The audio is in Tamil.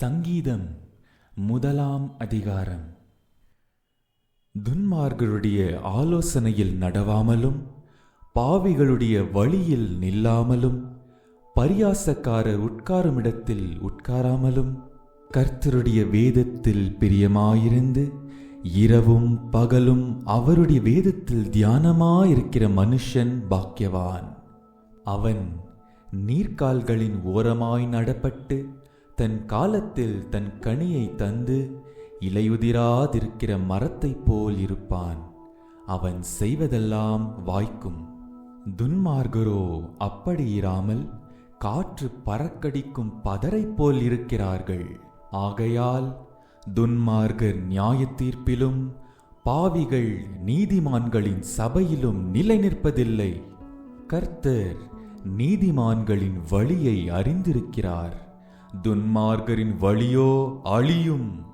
சங்கீதம் முதலாம் அதிகாரம். துன்மார்களுடைய ஆலோசனையில் நடவாமலும் பாவிகளுடைய வழியில் நில்லாமலும் பரியாசக்காரர் உட்காருமிடத்தில் உட்காராமலும் கர்த்தருடைய வேதத்தில் பிரியமாயிருந்து இரவும் பகலும் அவருடைய வேதத்தில் தியானமாயிருக்கிற மனுஷன் பாக்கியவான். அவன் நீர்க்கால்களின் ஓரமாய் நடப்பட்டு தன் காலத்தில் தன் கனியை தந்து இலையுதிராதிருக்கிற மரத்தைப் போல் இருப்பான். அவன் செய்வதெல்லாம் வாய்க்கும். துன்மார்கரோ அப்படி இராமல் காற்று பறக்கடிக்கும் பதரை போல் இருக்கிறார்கள். ஆகையால் துன்மார்கர் நியாயத்தீர்ப்பிலும் பாவிகள் நீதிமான்களின் சபையிலும் நிலை நிற்பதில்லை. கர்த்தர் நீதிமான்களின் வழியை அறிந்திருக்கிறார். துன்மார்கரின் வழியோ அழியும்.